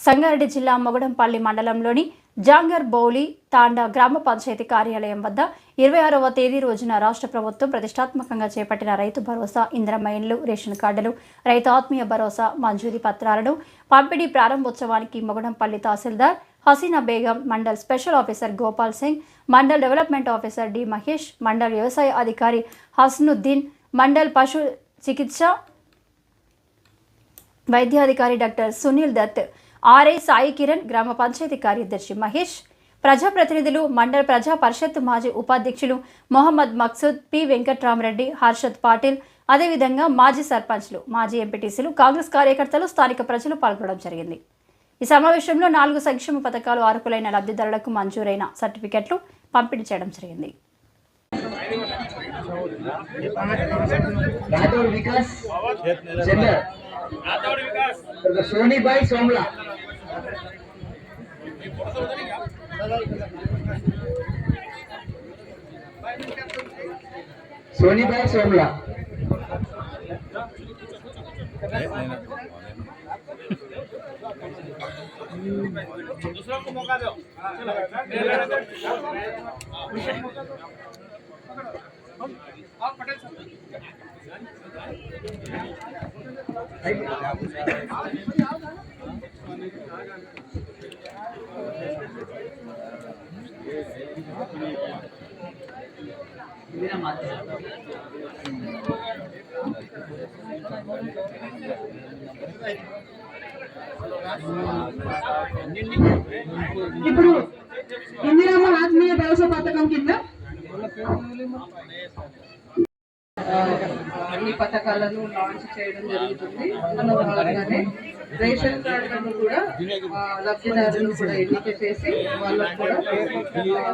సంగారెడ్డి జిల్లా మొగడంపల్లి మండలంలోని జాంగర్ బౌలి తాండా గ్రామ పంచాయతీ కార్యాలయం వద్ద ఇరవై ఆరవ తేదీ రోజున రాష్ట్ర ప్రభుత్వం ప్రతిష్టాత్మకంగా చేపట్టిన రైతు భరోసా ఇంద్రమైన్లు రేషన్ కార్డులు రైతు ఆత్మీయ భరోసా మంజూరీ పత్రాలను పంపిణీ ప్రారంభోత్సవానికి Mogadampalli tahsildar Hasina Begum mandal special officer Gopal Singh mandal development officer D Mahesh mandal వ్యవసాయ అధికారి హస్నుద్దీన్ మండల్ పశు చికిత్స వైద్యాధికారి డాక్టర్ సునీల్ దత్ ఆర్ఐ సాయి కిరణ్ గ్రామ పంచాయతీ కార్యదర్శి మహేష్ ప్రజాప్రతినిధులు మండల ప్రజా పరిషత్ మాజీ ఉపాధ్యక్షులు మొహమ్మద్ మక్సూద్ పి. వెంకట్రామరెడ్డి హర్షద్ పాటిల్ అదేవిధంగా మాజీ సర్పంచ్లు మాజీ ఎంపీటీసీలు కాంగ్రెస్ కార్యకర్తలు స్థానిక ప్రజలు పాల్గొనడం జరిగింది. ఈ సమావేశంలో నాలుగు సంక్షేమ పథకాలు అర్హులైన లబ్ధిదారులకు మంజూరైన సర్టిఫికెట్లు పంపిణీ చేయడం జరిగింది. సోనీబాయి సోమ్లా सोनीबाई सोमला। दूसरों को मौका दो ఇప్పుడు ఇందిరమ్మ ఆత్మీయ భరోసా పథకం కింద అన్ని పథకాలను లాంచ్ చేయడం జరుగుతుంది అందులో భాగంగానే రేషన్ కార్డులను కూడా లబ్ధిదారులను కూడా ఎన్నిక చేసి వాళ్ళకు కూడా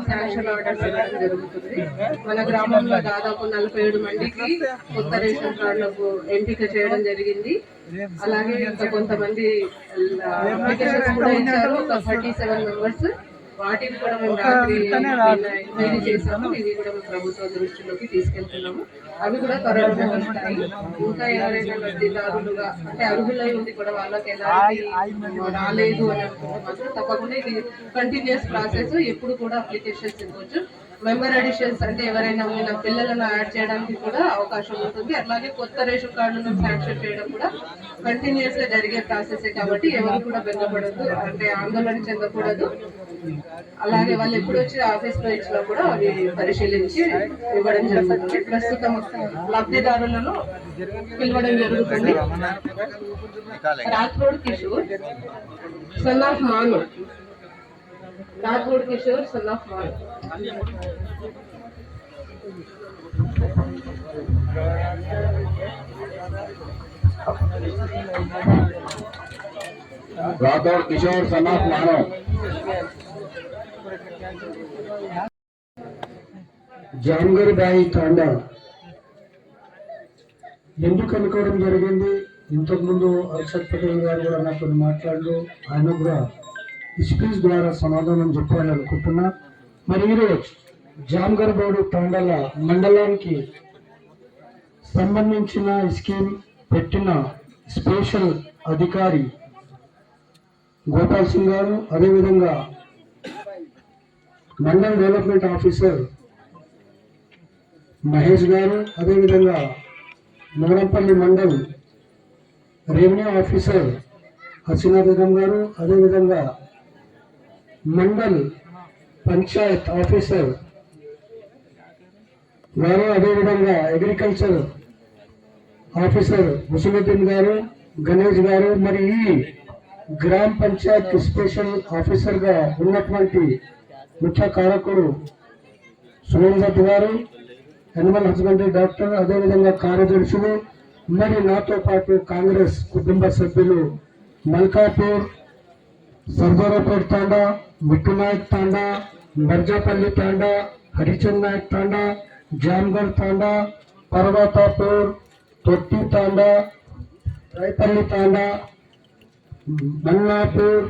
శాంక్షన్ ఆర్డర్స్ ఇవ్వడం జరుగుతుంది. మన గ్రామంలో దాదాపు నలభై ఏడు మందికి కొత్త రేషన్ కార్డులకు ఎంపిక చేయడం జరిగింది. అలాగే ఇంకా కొంతమంది అప్లికేషన్స్ కూడా ఇచ్చారు. ఒక థర్టీ సెవెన్ మెంబర్స్ వాటిని కూడా మేము రాత్రి ఎంక్వైరీ చేసాము ఇది కూడా మేము ప్రభుత్వ దృష్టిలోకి తీసుకెళ్తున్నాము. అవి కూడా త్వరలో వస్తాయి. ఇంకా ఎవరైనా లబ్ధిదారులుగా అంటే అర్హులై ఉంది కూడా వాళ్ళకి ఎలాంటి రాలేదు అని అనుకుంటే మాత్రం తప్పకుండా ఇది కంటిన్యూస్ ప్రాసెస్ ఎప్పుడు కూడా అప్లికేషన్స్ ఇవ్వచ్చు. మెంబర్ అడిషన్స్ అంటే ఎవరైనా ఉన్న పిల్లలను యాడ్ చేయడానికి కూడా అవకాశం ఉంటుంది. అట్లాగే కొత్త రేషన్ కార్డులను శాంక్షన్ చేయడం కూడా కంటిన్యూస్గా జరిగే ప్రాసెస్ కాబట్టి ఎవరు కూడా బెంగపడద్దు అంటే ఆందోళన చెందకూడదు. అలాగే వాళ్ళు ఎప్పుడు వచ్చి ఆఫీస్లో ఇచ్చినా కూడా అవి పరిశీలించి ఇవ్వడం జరుగుతుంది. ప్రస్తుతం లబ్ధిదారులను పిలవడం జరుగుతుంది. Rathod Kishore. Son of Manu. Nagur Kishore son Mal Rathod Kishore son of of Manav Jangar Bai Tanda ఎందుకు అనుకోవడం జరిగింది? ఇంతకుముందు అక్షర్ పటేల్ గారు కూడా నాతో మాట్లాడు ఆయన కూడా స్పీచ్ ద్వారా సమాధానం చెప్పాలని అనుకుంటున్నా. మరి ఈరోజు జాంగర్ బౌడు తాండాల మండలానికి సంబంధించిన స్కీమ్ పెట్టిన స్పెషల్ అధికారి గోపాల్ సింగ్ గారు అదేవిధంగా మండల్ డెవలప్మెంట్ ఆఫీసర్ మహేష్ గారు అదేవిధంగా నగరంపల్లి మండల్ రెవెన్యూ ఆఫీసర్ హసీనా బేగం గారు అదేవిధంగా మండల్ పంచాయత్ ఆఫీసర్. గారు అదేవిధంగా అగ్రికల్చర్ ఆఫీసర్ ముసలుద్దీన్ గారు గణేష్ గారు మరి ఈ గ్రామ పంచాయత్ స్పెషల్ ఆఫీసర్గా ఉన్నటువంటి ముఖ్య కారకుడు సునీల్ దత్ గారు అనిమల్ హస్బెండరీ డాక్టర్ అదేవిధంగా కార్యదర్శులు మరి నాతో పాటు కాంగ్రెస్ కుటుంబ సభ్యులు మల్కాపూర్ సర్దారాపేట్ తాండా मिट्टू तांडा, मर्जापल्ली तांडा हरिचंद नायक तांडा, जामगढ़ तांडा, पर्वतापुर, तोट्टी तांडा, रायपल्ली तांडा बन्नापुर